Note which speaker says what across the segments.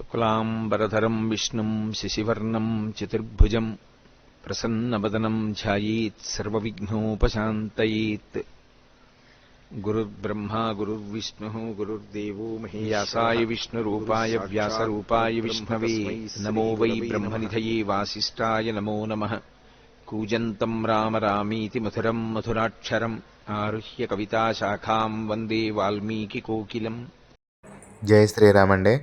Speaker 1: శుక్లాంబరధరం విష్ణుం శశివర్ణం చతుర్భుజం ప్రసన్నవదనం ధ్యాయేత్ సర్వవిఘ్నోపశాంతయేత్. గురుర్బ్రహ్మా గురుర్విష్ణుः గురుర్దేవో మహేయాసాయ విష్ణురూపాయ వ్యాసరూపాయ విష్ణవే. నమో వై బ్రహ్మనిధయే వాసిష్ఠాయ నమో నమః. కూజంతం రామ రామీతి మధురం మధురాక్షరం. ఆరుహ్య కవితాశాఖాం వందే వాల్మీకికోకిలం
Speaker 2: జై శ్రీరామ్ అండి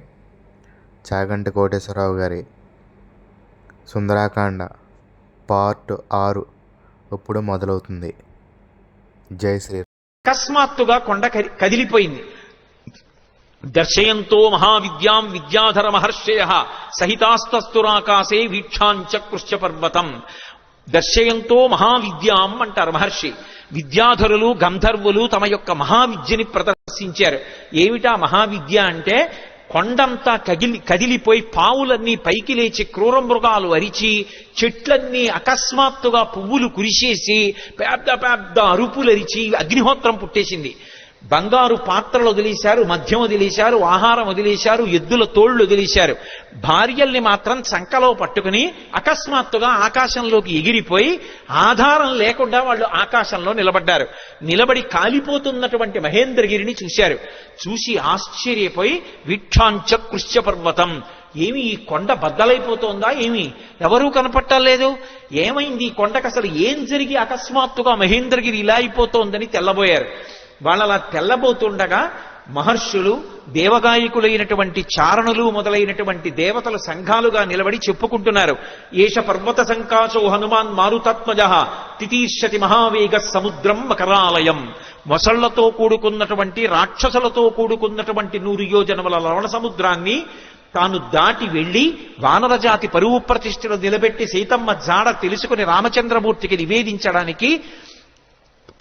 Speaker 2: చాగంటి కోటేశ్వరరావు గారి సుందరాకాండ పార్ట్ ఆరు ఇప్పుడు మొదలవుతుంది? జై శ్రీ
Speaker 3: అకస్మాత్తుగా కొండ కదిలిపోయింది. దర్శయంతో మహావిద్యాం విద్యాధర మహర్షయ సహితాస్తస్తురాకాశే వీక్షాంచకృష్య పర్వతం. దర్శయంతో మహావిద్యాం అంటారు మహర్షి. విద్యాధరులు గంధర్వులు తమ యొక్క మహావిద్యని ప్రదర్శించారు. ఏమిటా మహావిద్య అంటే? కొండంతా కగిలి కదిలిపోయి పావులన్నీ పైకి లేచి క్రూర మృగాలు అరిచి చెట్లన్నీ అకస్మాత్తుగా పువ్వులు కురిసేసి పెద్ద పెద్ద అరుపులు అరిచి అగ్నిహోత్రం పుట్టేసింది. బంగారు పాత్రలు వదిలేశారు మద్యం వదిలేశారు ఆహారం వదిలేశారు ఎద్దుల తోళ్ళు వదిలేశారు. భార్యల్ని మాత్రం సంకలో పట్టుకుని అకస్మాత్తుగా ఆకాశంలోకి ఎగిరిపోయి ఆధారం లేకుండా వాళ్ళు ఆకాశంలో నిలబడ్డారు. నిలబడి కాలిపోతున్నటువంటి మహేంద్రగిరిని చూశారు. చూసి ఆశ్చర్యపోయి విక్షాంచ కృష్య పర్వతం. ఏమి ఈ కొండ బద్దలైపోతోందా ఏమి? ఎవరూ కనపట్టలేదు ఏమైంది ఈ కొండకు అసలు ఏం జరిగి అకస్మాత్తుగా మహేంద్రగిరి ఇలా అయిపోతోందని తెల్లబోయారు. వాళ్ళలా తెల్లబోతుండగా మహర్షులు దేవగాయకులైనటువంటి చారణులు మొదలైనటువంటి దేవతలు సంఘాలుగా నిలబడి చెప్పుకుంటున్నారు. ఏష పర్వత సంకాశో హనుమాన్ మారుతాత్మజ తితీర్షతి మహావేగ సముద్రం మకరాలయం. మొసళ్ళతో కూడుకున్నటువంటి రాక్షసులతో కూడుకున్నటువంటి నూరు యోజనముల లవణ సముద్రాన్ని తాను దాటి వెళ్ళి వానరజాతి పరువు ప్రతిష్ఠలు నిలబెట్టి సీతమ్మ జాడ తెలుసుకుని రామచంద్రమూర్తికి నివేదించడానికి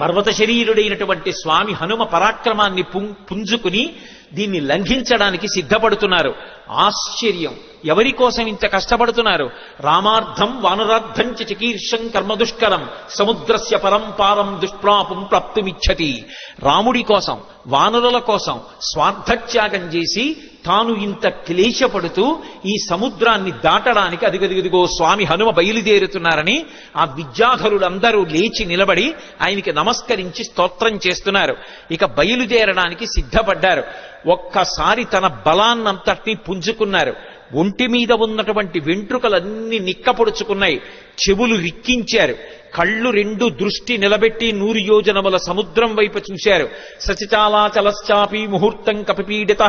Speaker 3: పర్వత శరీరుడైనటువంటి స్వామి హనుమ పరాక్రమాన్ని పుం- పుంజుకుని దీన్ని లంఘించడానికి సిద్ధపడుతున్నారు. ఆశ్చర్యం! ఎవరి కోసం ఇంత కష్టపడుతున్నారు? రామార్థం వానరార్థం చకీర్షం కర్మదుష్కరం సముద్రస్య పరంపారం దుష్ప్రాపం ప్రాప్తుమిచ్చతి. రాముడి కోసం వానరుల కోసం స్వార్థత్యాగం చేసి తాను ఇంత క్లేశపడుతూ ఈ సముద్రాన్ని దాటడానికి అదిగదిగదిగో స్వామి హనుమ బయలుదేరుతున్నారని ఆ విద్యాధరులందరూ లేచి నిలబడి ఆయనకి నమస్కరించి స్తోత్రం చేస్తున్నారు. ఇక బయలుదేరడానికి సిద్ధపడ్డారు. ఒక్కసారి తన బలాన్నంతటినీ పుంజుకున్నారు. ఒంటి మీద ఉన్నటువంటి వెంట్రుకలన్నీ నిక్కపొడుచుకున్నాయి. చెవులు రిక్కించారు. కళ్ళు రెండు దృష్టి నిలబెట్టి నూరు యోజనముల సముద్రం వైపు చూశారు. సచిచాలాచలశ్చాపి ముహూర్తం కపిపీడిత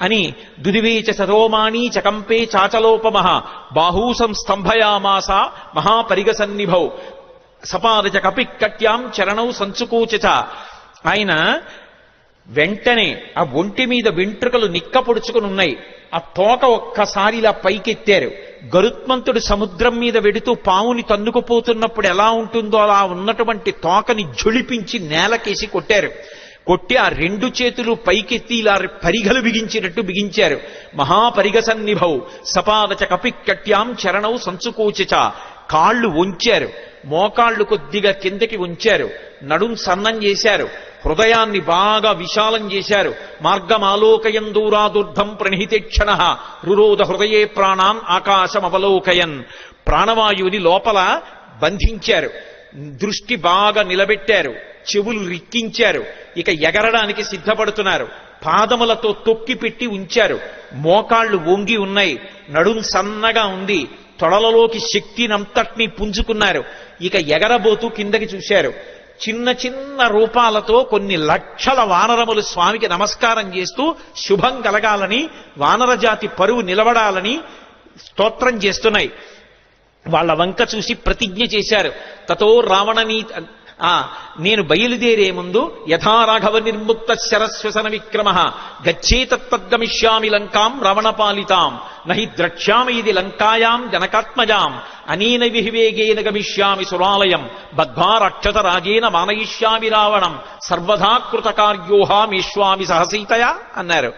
Speaker 3: అని దుదివేచ సరోమాణి చకంపే చాచలోపమహ బాహూ స్తంభయామాస మహాపరిగ సన్నిభౌ సపాదచ కపిక్కట్యాం చరణౌ సంచుకూచచ ఆయన వెంటనే ఆ ఒంటి మీద వెంట్రుకలు నిక్కపొడుచుకుని ఉన్నాయి ఆ తోక ఒక్కసారి ఇలా పైకెత్తారు. గరుత్మంతుడు సముద్రం మీద వెడుతూ పావుని తన్నుకుపోతున్నప్పుడు ఎలా ఉంటుందో అలా ఉన్నటువంటి తోకని జొలిపించి నేలకేసి కొట్టారు. కొట్టి ఆ రెండు చేతులు పైకెత్తి ఇలా పరిగలు బిగించినట్టు బిగించారు. మహాపరిగసన్నిభౌ సపాదచ కపిక్కట్యాం చరణౌ సంచుకోచ కాళ్ళు వంచారు. మోకాళ్ళు కొద్దిగా కిందకి ఉంచారు నడుం సన్నం చేశారు. హృదయాన్ని బాగా విశాలం చేశారు. మార్గమాలోకయం దూరాదుర్ధం ప్రణిహితేక్షణ రురోధ హృదయే ప్రాణాన్ ఆకాశమవలోకయన్. ప్రాణవాయువుని లోపల బంధించారు. దృష్టి బాగా నిలబెట్టారు. చెవులు రిక్కించారు. ఇక ఎగరడానికి సిద్ధపడుతున్నారు. పాదములతో తొక్కి పెట్టి ఉంచారు. మోకాళ్ళు వంగి ఉన్నాయి. నడుం సన్నగా ఉంది. తొడలలోకి శక్తినంతటినీ పుంజుకున్నారు. ఇక ఎగరబోతూ కిందకి చూశారు. చిన్న చిన్న రూపాలతో కొన్ని లక్షల వానరములు స్వామికి నమస్కారం చేస్తూ శుభం కలగాలని వానరజాతి పరువు నిలబడాలని స్తోత్రం చేస్తున్నాయి. వాళ్ళ వంక చూసి ప్రతిజ్ఞ చేశారు. తతో రావణనీ ఆ నేను బయలుదేరే ముందు యథారాఘవ నిర్ముక్త శరస్వసన విక్రమ గచ్చేతత్గమిష్యామి లంకాం రవణపాలితాం నహి ద్రక్ష్యామి ఇది లంకాయాం జనకాత్మజాం అనేన విహివేగేన గమిష్యామి సురాలయం బద్ధ్వా రక్షత రాజేన మానయిష్యామి రావణం సర్వదా కృతకార్యోహామీష్వామి సహసీతయా? అన్నారు.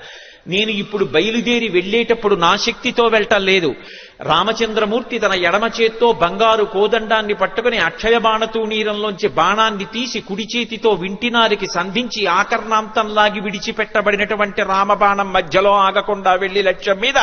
Speaker 3: నేను ఇప్పుడు బయలుదేరి వెళ్ళేటప్పుడు నా శక్తితో వెళ్ళటం లేదు. రామచంద్రమూర్తి తన ఎడమ చేత్తో బంగారు కోదండాన్ని పట్టుకుని అక్షయ బాణతూనీరంలోంచి బాణాన్ని తీసి కుడి చేతితో వింటినారికి సంధించి ఆకర్ణాంతంలాగి విడిచిపెట్టబడినటువంటి రామబాణం మధ్యలో ఆగకుండా వెళ్ళి లక్ష్యం మీద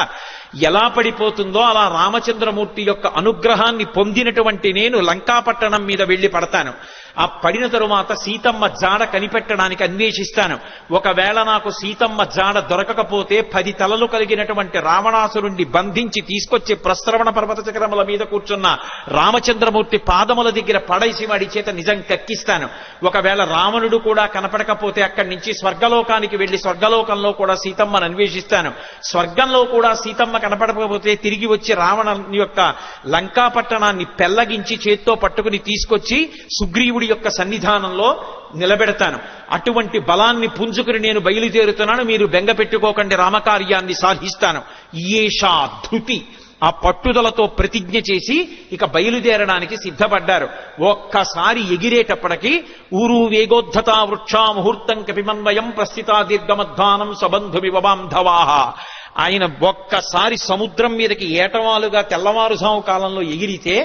Speaker 3: ఎలా పడిపోతుందో అలా రామచంద్రమూర్తి యొక్క అనుగ్రహాన్ని పొందినటువంటి నేను లంకాపట్టణం మీద వెళ్ళి పడతాను. ఆ పడిన తరువాత సీతమ్మ జాడ కనిపెట్టడానికి అన్వేషిస్తాను. ఒకవేళ నాకు సీతమ్మ జాడ దొరకకపోతే పది తలలు కలిగినటువంటి రావణాసురుణ్ణి బంధించి తీసుకొచ్చి ప్రస్రవణ పర్వత చక్రముల మీద కూర్చున్న రామచంద్రమూర్తి పాదముల దగ్గర పడేసి వాడి చేత నిజం కక్కిస్తాను. ఒకవేళ రావణుడు కూడా కనపడకపోతే అక్కడి నుంచి స్వర్గలోకానికి వెళ్ళి స్వర్గలోకంలో కూడా సీతమ్మను అన్వేషిస్తాను. స్వర్గంలో కూడా సీతమ్మ కనపడకపోతే తిరిగి వచ్చి రావణ యొక్క లంకా పట్టణాన్ని పెల్లగించి చేత్తో పట్టుకుని తీసుకొచ్చి సుగ్రీవుడి యొక్క సన్నిధానంలో నిలబెడతాను. అటువంటి బలాన్ని పుంజుకుని నేను బయలుదేరుతున్నాను మీరు బెంగ పెట్టుకోకండి రామకార్యాన్ని సాధిస్తాను. ఈయేషా ధృతి ఆ పట్టుదలతో ప్రతిజ్ఞ చేసి ఇక బయలుదేరడానికి సిద్ధపడ్డారు. ఒక్కసారి ఎగిరేటప్పటికి ఊరు వేగోద్ధత వృక్షా ముహూర్తం కపిమన్వయం ప్రస్థితా దీర్ఘమధ్వానం సబంధు వివబాంధవాహ ఆయన ఒక్కసారి సముద్రం మీదకి ఏటవాలుగా తెల్లవారుజాము కాలంలో ఎగిరితే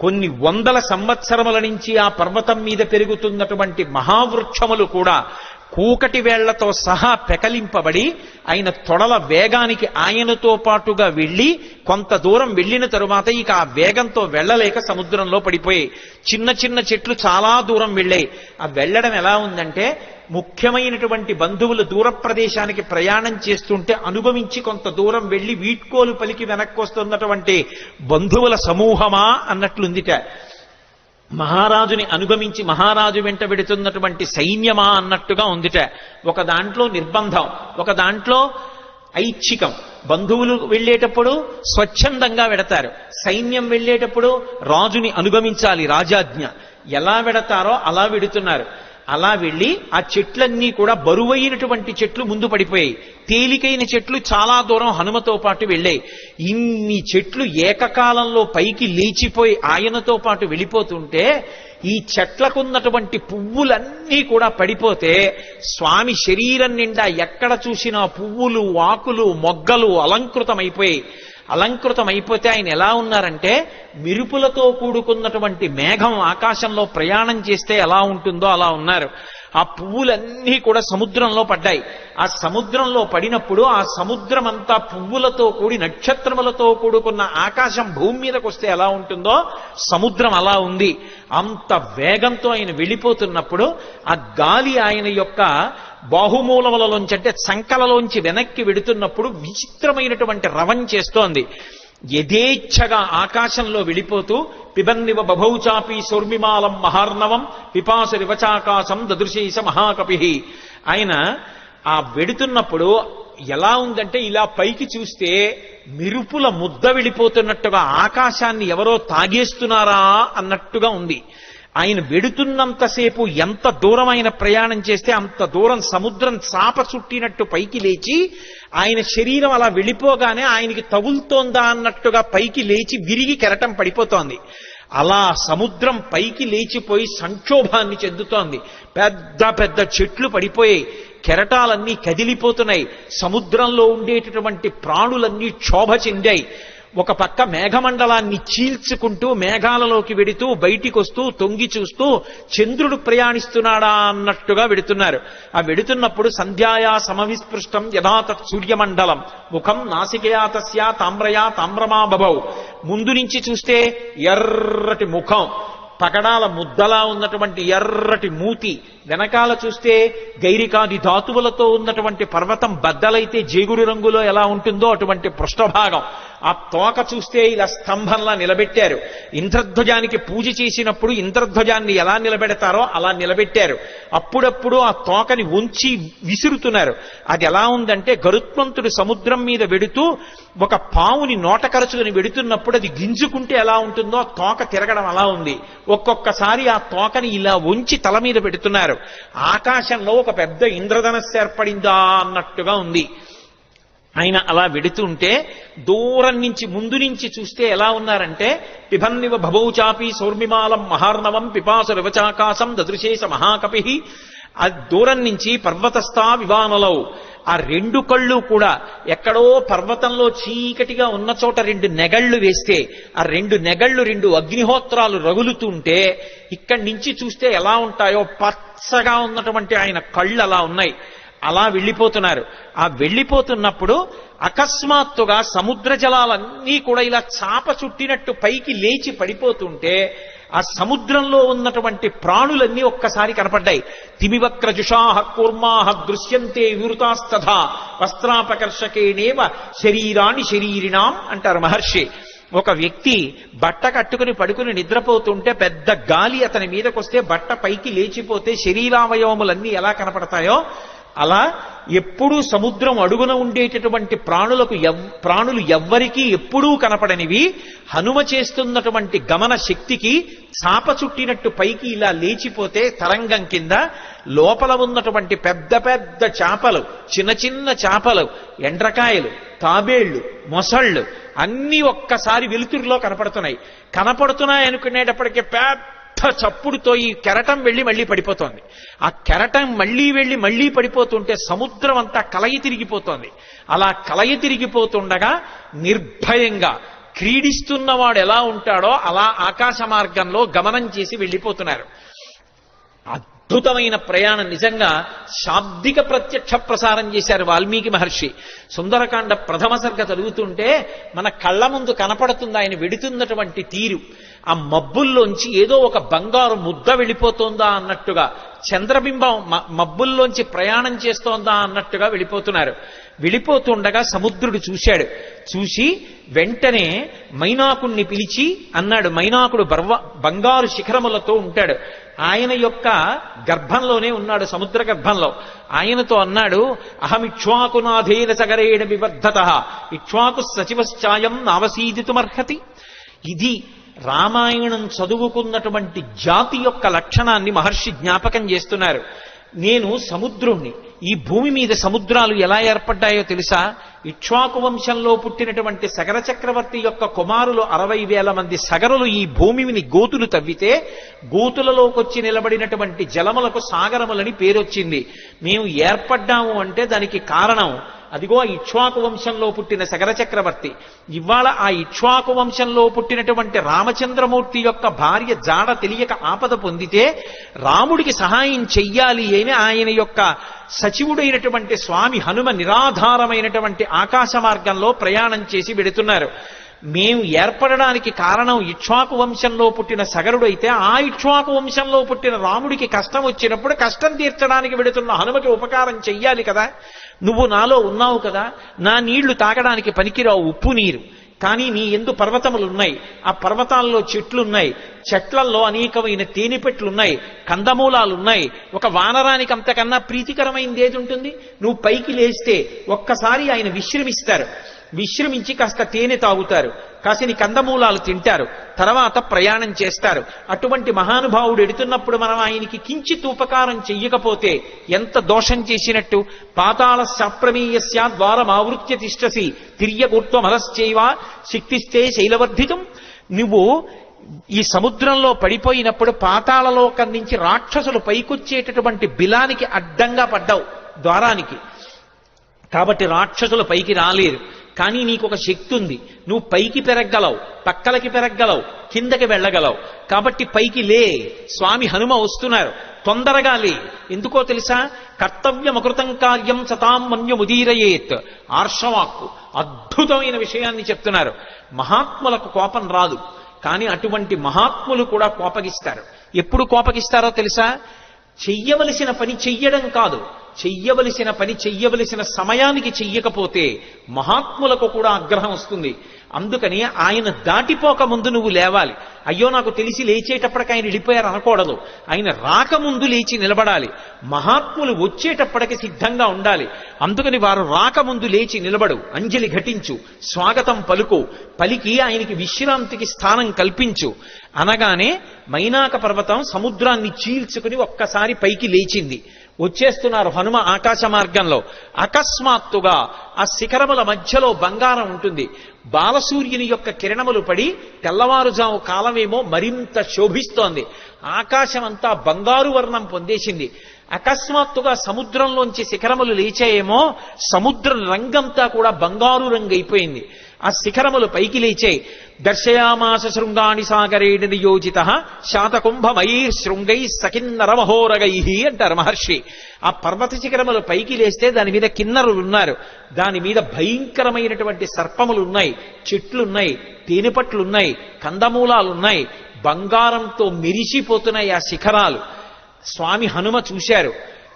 Speaker 3: కొన్ని వందల సంవత్సరముల నుంచి ఆ పర్వతం మీద పెరుగుతున్నటువంటి మహావృక్షములు కూడా కూకటి వేళ్ళతో సహా పెకలింపబడి ఆయన తొడల వేగానికి ఆయనతో పాటుగా వెళ్ళి కొంత దూరం వెళ్ళిన తరువాత ఇక ఆ వేగంతో వెళ్ళలేక సముద్రంలో పడిపోయాయి చిన్న చిన్న చెట్లు చాలా దూరం వెళ్ళాయి. ఆ వెళ్ళడం ఎలా ఉందంటే ముఖ్యమైనటువంటి బంధువులు దూర ప్రదేశానికి ప్రయాణం చేస్తుంటే అనుభవించి కొంత దూరం వెళ్ళి వీడ్కోలు పలికి వెనక్కి వస్తున్నటువంటి బంధువుల సమూహమా అన్నట్లుందిట. మహారాజుని అనుగమించి మహారాజు వెంట వెడుతున్నటువంటి సైన్యమా అన్నట్టుగా ఉందిట. ఒక దాంట్లో నిర్బంధం ఒక దాంట్లో ఐచ్ఛికం. బంధువులు వెళ్ళేటప్పుడు స్వచ్ఛందంగా వెడతారు. సైన్యం వెళ్ళేటప్పుడు రాజుని అనుగమించాలి రాజాజ్ఞ. ఎలా వెడతారో అలా వెడుతున్నారు. అలా వెళ్ళి ఆ చెట్లన్నీ కూడా బరువైనటువంటి చెట్లు ముందు పడిపోయాయి. తేలికైన చెట్లు చాలా దూరం హనుమతో పాటు వెళ్ళాయి. ఇన్ని చెట్లు ఏకకాలంలో పైకి లేచిపోయి ఆయనతో పాటు వెళ్ళిపోతుంటే ఈ చెట్లకున్నటువంటి పువ్వులన్నీ కూడా పడిపోతే స్వామి శరీరం నిండా ఎక్కడ చూసినా పువ్వులు ఆకులు మొగ్గలు అలంకృతమైపోయాయి. అలంకృతం అయిపోతే ఆయన ఎలా ఉన్నారంటే మిరుపులతో కూడుకున్నటువంటి మేఘం ఆకాశంలో ప్రయాణం చేస్తే ఎలా ఉంటుందో అలా ఉన్నారు. ఆ పువ్వులన్నీ కూడా సముద్రంలో పడ్డాయి. ఆ సముద్రంలో పడినప్పుడు ఆ సముద్రం అంతా పువ్వులతో కూడి నక్షత్రములతో కూడుకున్న ఆకాశం భూమి మీదకు వస్తే ఎలా ఉంటుందో సముద్రం అలా ఉంది. అంత వేగంతో ఆయన వెళ్ళిపోతున్నప్పుడు ఆ గాలి ఆయన యొక్క బాహుమూలములలోంచి అంటే సంకలలోంచి వెనక్కి వెడుతున్నప్పుడు విచిత్రమైనటువంటి రవం చేస్తోంది. యథేచ్ఛగా ఆకాశంలో వెళ్ళిపోతూ పిబన్నివ బభౌచాపి సౌర్మిమాలం మహార్ణవం పిపాసు రివచాకాశం దదృశీస మహాకపి. ఆయన ఆ వెడుతున్నప్పుడు ఎలా ఉందంటే ఇలా పైకి చూస్తే మిరుపుల ముద్ద వెళ్ళిపోతున్నట్టుగా ఆకాశాన్ని ఎవరో తాగేస్తున్నారా అన్నట్టుగా ఉంది. ఆయన వెడుతున్నంతసేపు ఎంత దూరమైన ప్రయాణం చేస్తే అంత దూరం సముద్రం చాప చుట్టినట్టు పైకి లేచి ఆయన శరీరం అలా వెళ్ళిపోగానే ఆయనకి తగులుతోందా అన్నట్టుగా పైకి లేచి విరిగి కెరటం పడిపోతోంది. అలా సముద్రం పైకి లేచిపోయి సంక్షోభాన్ని చెందుతోంది. పెద్ద పెద్ద చెట్లు పడిపోయాయి. కెరటాలన్నీ కదిలిపోతున్నాయి. సముద్రంలో ఉండేటటువంటి ప్రాణులన్నీ క్షోభ చెందాయి. ఒక పక్క మేఘమండలాన్ని చీల్చుకుంటూ మేఘాలలోకి వెడుతూ బయటికి వస్తూ తొంగి చూస్తూ చంద్రుడు ప్రయాణిస్తున్నాడా అన్నట్టుగా వెడుతున్నారు. ఆ వెడుతున్నప్పుడు సంధ్యాయా సమవిస్పృష్టం యథాతత్ సూర్యమండలం. ముఖం నాసికయా తస్యా తామ్రయా తామ్రమా బభౌ. ముందు నుంచి చూస్తే ఎర్రటి ముఖం. పగడాల ముద్దలా ఉన్నటువంటి ఎర్రటి మూతి. వెనకాల చూస్తే గైరికాది ధాతువులతో ఉన్నటువంటి పర్వతం బద్దలైతే జేగురు రంగులో ఎలా ఉంటుందో అటువంటి పృష్ఠభాగం. ఆ తోక చూస్తే ఇలా స్తంభంలా నిలబెట్టారు. ఇంద్రధ్వజానికి పూజ చేసినప్పుడు ఇంద్రధ్వజాన్ని ఎలా నిలబెడతారో అలా నిలబెట్టారు. అప్పుడప్పుడు ఆ తోకని ఉంచి విసురుతున్నారు. అది ఎలా ఉందంటే గరుత్మంతుడు సముద్రం మీద వెడుతూ ఒక పావుని నోట కరచుకుని వెడుతున్నప్పుడు అది గింజుకుంటే ఎలా ఉంటుందో తోక తిరగడం అలా ఉంది. ఒక్కొక్కసారి ఆ తోకని ఇలా ఉంచి తల మీద పెడుతున్నారు. ఆకాశంలో ఒక పెద్ద ఇంద్రధనస్సు ఏర్పడిందా అన్నట్టుగా ఉంది. ఆయన అలా వెడుతుంటే దూరం నుంచి ముందు నుంచి చూస్తే ఎలా ఉన్నారంటే పిబన్నివ భవౌచాపి సౌర్మిమాలం మహార్ణవం పిపాసు రివచాకాశం దదృశేష మహాకపి. ఆ దూరం నుంచి పర్వతస్థా వివానలవు. ఆ రెండు కళ్ళు కూడా ఎక్కడో పర్వతంలో చీకటిగా ఉన్న చోట రెండు నెగళ్ళు వేస్తే ఆ రెండు నెగళ్ళు రెండు అగ్నిహోత్రాలు రగులుతుంటే ఇక్కడి నుంచి చూస్తే ఎలా ఉంటాయో పచ్చగా ఉన్నటువంటి ఆయన కళ్ళు అలా ఉన్నాయి. అలా వెళ్ళిపోతున్నారు. ఆ వెళ్ళిపోతున్నప్పుడు అకస్మాత్తుగా సముద్ర జలాలన్నీ కూడా ఇలా చాప చుట్టినట్టు పైకి లేచి పడిపోతుంటే ఆ సముద్రంలో ఉన్నటువంటి ప్రాణులన్నీ ఒక్కసారి కనపడ్డాయి. తిమివక్ర జుషాహ కూర్మాహ దృశ్యంతే వివృతాస్తథా వస్త్రాపకర్షకేణేవ శరీరాన్ని శరీరిణాం అంటారు మహర్షి. ఒక వ్యక్తి బట్ట కట్టుకుని పడుకుని నిద్రపోతుంటే పెద్ద గాలి అతని మీదకొస్తే బట్ట పైకి లేచిపోతే శరీరావయవములన్నీ ఎలా కనపడతాయో అలా ఎప్పుడూ సముద్రం అడుగున ఉండేటటువంటి ప్రాణులకు ఎవ్ ప్రాణులు ఎవ్వరికీ ఎప్పుడూ కనపడనివి. హనుమ చేస్తున్నటువంటి గమన శక్తికి చాప చుట్టినట్టు పైకి ఇలా లేచిపోతే తరంగం కింద లోపల ఉన్నటువంటి పెద్ద పెద్ద చేపలు చిన్న చిన్న చేపలు ఎండ్రకాయలు తాబేళ్ళు మొసళ్ళు అన్నీ ఒక్కసారి వెలుతురులో కనపడుతున్నాయి. కనపడుతున్నాయి అనుకునేటప్పటికీ పెద్ద చప్పుడుతో ఈ కెరటం వెళ్ళి మళ్ళీ పడిపోతోంది. ఆ కెరటం మళ్ళీ వెళ్ళి మళ్ళీ పడిపోతుంటే సముద్రం అంతా కలయి తిరిగిపోతోంది. అలా కలయి తిరిగిపోతుండగా నిర్భయంగా క్రీడిస్తున్నవాడు ఎలా ఉంటాడో అలా ఆకాశ మార్గంలో గమనం చేసి వెళ్ళిపోతున్నారు. అద్భుతమైన ప్రయాణం. నిజంగా శాబ్దిక ప్రత్యక్ష ప్రసారం చేశారు వాల్మీకి మహర్షి. సుందరకాండ ప్రథమ సర్గ చదువుతుంటే మన కళ్ళ ముందు కనపడుతుంది ఆయన వెడుతున్నటువంటి తీరు. ఆ మబ్బుల్లోంచి ఏదో ఒక బంగారు ముద్ద వెళ్ళిపోతోందా అన్నట్టుగా చంద్రబింబం మబ్బుల్లోంచి ప్రయాణం చేస్తోందా అన్నట్టుగా వెళ్ళిపోతున్నారు. వెళ్ళిపోతుండగా సముద్రుడు చూశాడు. చూసి వెంటనే మైనాకుణ్ణి పిలిచి అన్నాడు. మైనాకుడు బర్వ బంగారు శిఖరములతో ఉంటాడు. ఆయన యొక్క గర్భంలోనే ఉన్నాడు సముద్ర గర్భంలో. ఆయనతో అన్నాడు అహమిక్ష్వాకునాధేన సగరేణ విబద్ధత ఇక్ష్వాకు సచివశ్చాయం నావసీదితుమర్హతి. ఇది రామాయణం చదువుకున్నటువంటి జాతి యొక్క లక్షణాన్ని మహర్షి జ్ఞాపకం చేస్తున్నారు. నేను సముద్రుణ్ణి. ఈ భూమి మీద సముద్రాలు ఎలా ఏర్పడ్డాయో తెలుసా? ఇక్ష్వాకు వంశంలో పుట్టినటువంటి సగర చక్రవర్తి యొక్క కుమారులు అరవై వేల మంది సగరులు ఈ భూమిని గోతులు తవ్వితే గోతులలోకొచ్చి నిలబడినటువంటి జలములకు సాగరములని పేరొచ్చింది. మేము ఏర్పడ్డాము అంటే దానికి కారణం అదిగో ఆ ఇక్ష్వాకు వంశంలో పుట్టిన సగర చక్రవర్తి. ఇవాళ ఆ ఇక్ష్వాకు వంశంలో పుట్టినటువంటి రామచంద్రమూర్తి యొక్క భార్య జాడ తెలియక ఆపద పొందితే రాముడికి సహాయం చెయ్యాలి అని ఆయన యొక్క సచివుడైనటువంటి స్వామి హనుమ నిరాధారమైనటువంటి ఆకాశ మార్గంలో ప్రయాణం చేసి వెడుతున్నారు. మేము ఏర్పడడానికి కారణం ఇక్ష్వాకు వంశంలో పుట్టిన సగరుడైతే ఆ ఇక్ష్వాకు వంశంలో పుట్టిన రాముడికి కష్టం వచ్చినప్పుడు కష్టం తీర్చడానికి వెడుతున్న హనుమకి ఉపకారం చెయ్యాలి కదా. నువ్వు నాలో ఉన్నావు కదా. నా నీళ్ళు తాగడానికి పనికిరావు ఉప్పు నీరు. కానీ నీ ఎందు పర్వతములు ఉన్నాయి ఆ పర్వతాల్లో చెట్లున్నాయి. చెట్లల్లో అనేకమైన తేనెపెట్లున్నాయి. కందమూలాలున్నాయి. ఒక వానరానికి అంతకన్నా ప్రీతికరమైనది ఏది ఉంటుంది? నువ్వు పైకి లేస్తే ఒక్కసారి ఆయన విశ్రమిస్తారు. విశ్రమించి కాస్త తేనె తాగుతారు. కాసిని కందమూలాలు తింటారు. తర్వాత ప్రయాణం చేస్తారు. అటువంటి మహానుభావుడు ఎడుతున్నప్పుడు మనం ఆయనకి కించిత్ ఉపకారం చెయ్యకపోతే ఎంత దోషం చేసినట్టు? పాతాళ శాప్రమేయస్య ద్వారం ఆవృత్య తిష్టసి తిర్యగూర్త్వమలశ్చైవ శక్తిస్తే శైలవర్ధితం. నువ్వు ఈ సముద్రంలో పడిపోయినప్పుడు పాతాళలోకం నుంచి రాక్షసులు పైకొచ్చేటటువంటి బిలానికి అడ్డంగా పడ్డావు ద్వారానికి. కాబట్టి రాక్షసులు పైకి రాలేరు. కానీ నీకు ఒక శక్తి ఉంది నువ్వు పైకి పెరగలవు పక్కలకి పెరగలవు కిందకి వెళ్ళగలవు. కాబట్టి పైకి లే. స్వామి హనుమ వస్తున్నారు. తొందరగా లే. ఎందుకో తెలుసా? కర్తవ్యమకృతం కార్యం సతాం మన్యముదీరయేత్ ఆర్షవాక్కు. అద్భుతమైన విషయాన్ని చెప్తున్నారు. మహాత్ములకు కోపం రాదు. కానీ అటువంటి మహాత్ములు కూడా కోపగిస్తారు. ఎప్పుడు కోపగిస్తారో తెలుసా? చెయ్యవలసిన పని చెయ్యడం కాదు. చెయ్యవలసిన పని చెయ్యవలసిన సమయానికి చెయ్యకపోతే మహాత్ములకు కూడా ఆగ్రహం వస్తుంది. అందుకని ఆయన దాటిపోక ముందు నువ్వు లేవాలి. అయ్యో నాకు తెలిసి లేచేటప్పటికి ఆయన వెళ్ళిపోయారు అనకూడదు. ఆయన రాకముందు లేచి నిలబడాలి. మహాత్ములు వచ్చేటప్పటికి సిద్ధంగా ఉండాలి. అందుకని వారు రాకముందు లేచి నిలబడు. అంజలి ఘటించు. స్వాగతం పలుకు. పలికి ఆయనకి విశ్రాంతికి స్థానం కల్పించు. అనగానే మైనాక పర్వతం సముద్రాన్ని చీల్చుకుని ఒక్కసారి పైకి లేచింది. వచ్చేస్తున్నారు హనుమ ఆకాశ మార్గంలో. అకస్మాత్తుగా ఆ శిఖరముల మధ్యలో బంగారం ఉంటుంది. బాలసూర్యుని యొక్క కిరణములు పడి తెల్లవారుజాము కాలమేమో మరింత శోభిస్తోంది. ఆకాశమంతా బంగారు వర్ణం పొందేసింది. అకస్మాత్తుగా సముద్రంలోంచి శిఖరములు లేచాయేమో సముద్రం రంగంతా కూడా బంగారు రంగు అయిపోయింది. ఆ శిఖరములు పైకి లేచాయి. దర్శయామాస శృంగాణి సాగరేణ నియోజిత శాతకుంభమై శృంగై సకిన్నరమహోరగై అంటారు మహర్షి. ఆ పర్వత శిఖరములు పైకి లేస్తే దాని మీద కిన్నరులు ఉన్నారు. దాని మీద భయంకరమైనటువంటి సర్పములు ఉన్నాయి చెట్లున్నాయి తేనెపట్లున్నాయి కందమూలాలున్నాయి బంగారంతో మెరిసిపోతున్నాయి ఆ శిఖరాలు. స్వామి హనుమ చూశారు.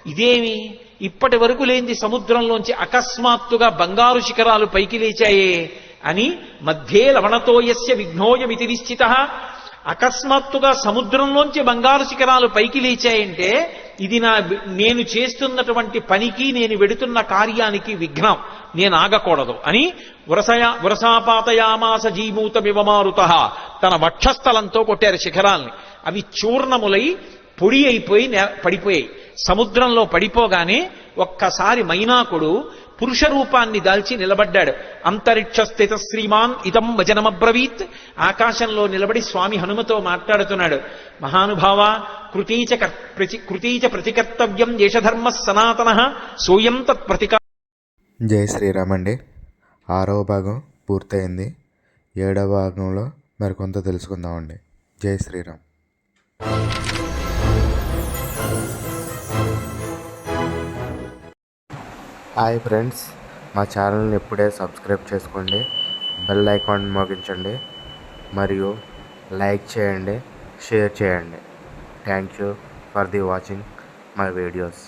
Speaker 3: ఇదేమి? ఇప్పటి వరకు లేనిది సముద్రంలోంచి అకస్మాత్తుగా బంగారు శిఖరాలు పైకి లేచాయే. అని మధ్యే లవణతోయస్య విఘ్నోయమితి నిశ్చిత. అకస్మాత్తుగా సముద్రంలోంచి బంగారు శిఖరాలు పైకి లేచాయంటే ఇది నా నేను చేస్తున్నటువంటి పనికి నేను వెడుతున్న కార్యానికి విఘ్నం. నేను ఆగకూడదు అని వరసయా వరసాపాతయామాస జీమూతమివ మారుత తన వక్షస్థలంతో కొట్టారు శిఖరాల్ని. అవి చూర్ణములై పొడి అయిపోయి పడిపోయాయి. సముద్రంలో పడిపోగానే ఒక్కసారి మైనాకుడు పురుష రూపాన్ని దాల్చి నిలబడ్డాడు. అంతరిక్ష స్థిత శ్రీమాన్ ఇదం వచనమబ్రవీత్. ఆకాశంలో నిలబడి స్వామి హనుమతో మాట్లాడుతున్నాడు. మహానుభావ కృతీచ ప్రతి- కృతీచ ప్రతికర్తవ్యం దేశధర్మ సనాతన సోయం తత్ ప్రతికా.
Speaker 2: జై శ్రీరామ్ అండి. ఆరవ భాగం పూర్తయింది. ఏడవ భాగంలో మరికొంత తెలుసుకుందామండి. జై శ్రీరామ్. హాయ్ ఫ్రెండ్స్ మా ఛానల్ని ఇప్పుడే సబ్స్క్రైబ్ చేసుకోండి బెల్ ఐకాన్ మోగించండి మరియు లైక్ చేయండి షేర్ చేయండి. Thank you for the watching my videos.